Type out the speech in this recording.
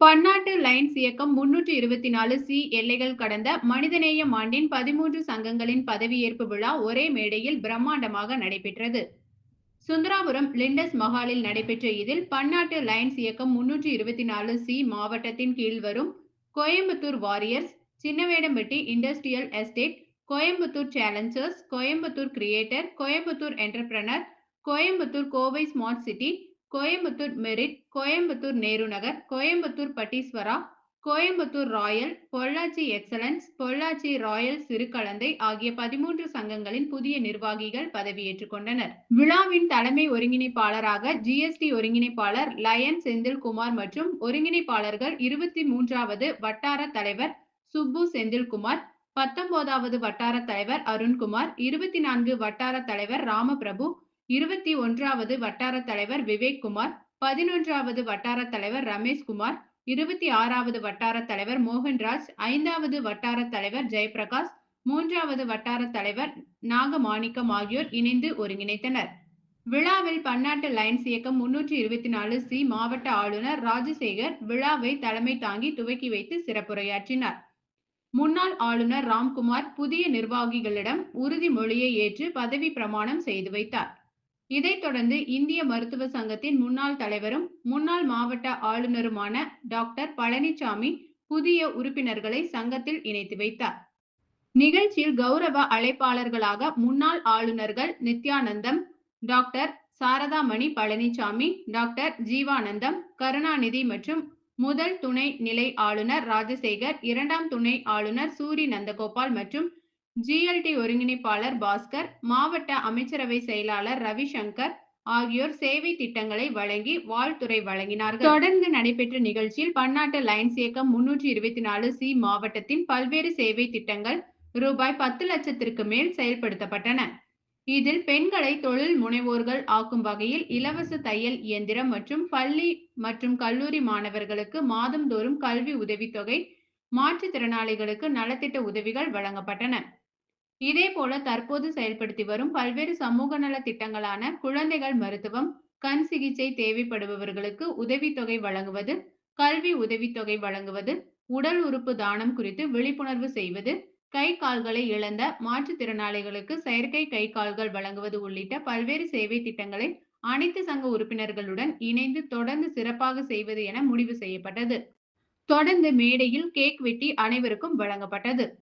பன்னாட்டு லைன்ஸ் இயக்கம் முன்னூற்று இருபத்தி நாலு சி எல்லைகள் கடந்த மனிதநேயம் ஆண்டின் பதிமூன்று சங்கங்களின் பதவியேற்பு விழா ஒரே மேடையில் பிரம்மாண்டமாக நடைபெற்றது. சுந்தராபுரம் லிண்டஸ் மஹாலில் நடைபெற்ற இதில் பன்னாட்டு லைன்ஸ் இயக்கம் முன்னூற்று இருபத்தி நாலு சி மாவட்டத்தின் கீழ் வரும் Coimbatore warriors Chinnavedampatti industrial estate Coimbatore challengers Coimbatore creator Coimbatore entrepreneur Coimbatore Kovai smart city Coimbatore merit Coimbatore Nehru Nagar Coimbatore Patteeswara Coimbatore royal Pollachi excellence Pollachi royal Sirukalanthai ஆகிய பதிமூன்று சங்கங்களின் புதிய நிர்வாகிகள் பதவியேற்றுக் கொண்டனர். விழாவின் தலைமை ஒருங்கிணைப்பாளராக ஜிஎஸ்டி ஒருங்கிணைப்பாளர் லயன் செந்தில்குமார் மற்றும் ஒருங்கிணைப்பாளர்கள் இருபத்தி மூன்றாவது வட்டார தலைவர் சுப்பு செந்தில்குமார் பத்தொன்பதாவது வட்டார தலைவர் அருண்குமார் இருபத்தி நான்கு வட்டார தலைவர் ராமபிரபு இருபத்தி ஒன்றாவது வட்டார தலைவர் விவேக் குமார் பதினொன்றாவது வட்டார தலைவர் ரமேஷ்குமார் இருபத்தி ஆறாவது வட்டார தலைவர் மோகன்ராஜ் ஐந்தாவது வட்டார தலைவர் ஜெயபிரகாஷ் மூன்றாவது வட்டார தலைவர் நாகமாணிக்கம் ஆகியோர் இணைந்து ஒருங்கிணைத்தனர். விழாவில் பன்னாட்டு லைன்ஸ் இயக்கம் முன்னூற்றி இருபத்தி நாலு சி மாவட்ட ஆளுநர் ராஜசேகர் விழாவை தலைமை தாங்கி துவக்கி வைத்து சிறப்புரையாற்றினார். முன்னாள் ஆளுநர் ராம்குமார் புதிய நிர்வாகிகளிடம் உறுதிமொழியை ஏற்று பதவி பிரமாணம் செய்து வைத்தார். இதைத் தொடர்ந்து இந்திய மருத்துவ சங்கத்தின் முன்னாள் தலைவரும் முன்னாள் மாவட்ட ஆளுநருமான டாக்டர் பழனிசாமி புதிய உறுப்பினர்களை சங்கத்தில் இணைத்து வைத்தார். நிகழ்ச்சியில் கௌரவ அழைப்பாளர்களாக முன்னாள் ஆளுநர்கள் நித்யானந்தம் டாக்டர் சாரதாமணி பழனிசாமி டாக்டர் ஜீவானந்தம் கருணாநிதி மற்றும் முதல் துணை நிலை ஆளுநர் ராஜசேகர் இரண்டாம் துணை ஆளுநர் சூரி நந்தகோபால் மற்றும் ஜிஎல்டி ஒருங்கிணைப்பாளர் பாஸ்கர் மாவட்ட அமைச்சரவை செயலாளர் ரவிசங்கர் ஆகியோர் சேவை திட்டங்களை வழங்கி வாழ்த்துறை வழங்கினார்கள். தொடர்ந்து நடைபெற்ற நிகழ்ச்சியில் பன்னாட்டு லைன்ஸ் இயக்கம் முன்னூற்றி இருபத்தி நாலு சி மாவட்டத்தின் பல்வேறு சேவை திட்டங்கள் ரூபாய் பத்து லட்சத்திற்கு மேல் செயல்படுத்தப்பட்டன. இதில் பெண்களை தொழில் முனைவோர்கள் ஆக்கும் வகையில் இலவச தையல் இயந்திரம் மற்றும் பள்ளி மற்றும் கல்லூரி மாணவர்களுக்கு மாதந்தோறும் கல்வி உதவித்தொகை மாற்றுத்திறனாளிகளுக்கு நலத்திட்ட உதவிகள் வழங்கப்பட்டன. இதே போல தற்போது செயல்படுத்தி வரும் பல்வேறு சமூக நல திட்டங்களான குழந்தைகள் மருத்துவம் கண் சிகிச்சை தேவைப்படுபவர்களுக்கு உதவித்தொகை வழங்குவது கல்வி உதவித்தொகை வழங்குவது உடல் உறுப்பு தானம் குறித்து விழிப்புணர்வு செய்வது கை கால்களை இழந்த மாற்றுத்திறனாளிகளுக்கு செயற்கை கை கால்கள் வழங்குவது உள்ளிட்ட பல்வேறு சேவை திட்டங்களை அனைத்து சங்க உறுப்பினர்களுடன் இணைந்து தொடர்ந்து சிறப்பாக செய்வது என முடிவு செய்யப்பட்டது. தொடர்ந்து மேடையில் கேக் வெட்டி அனைவருக்கும் வழங்கப்பட்டது.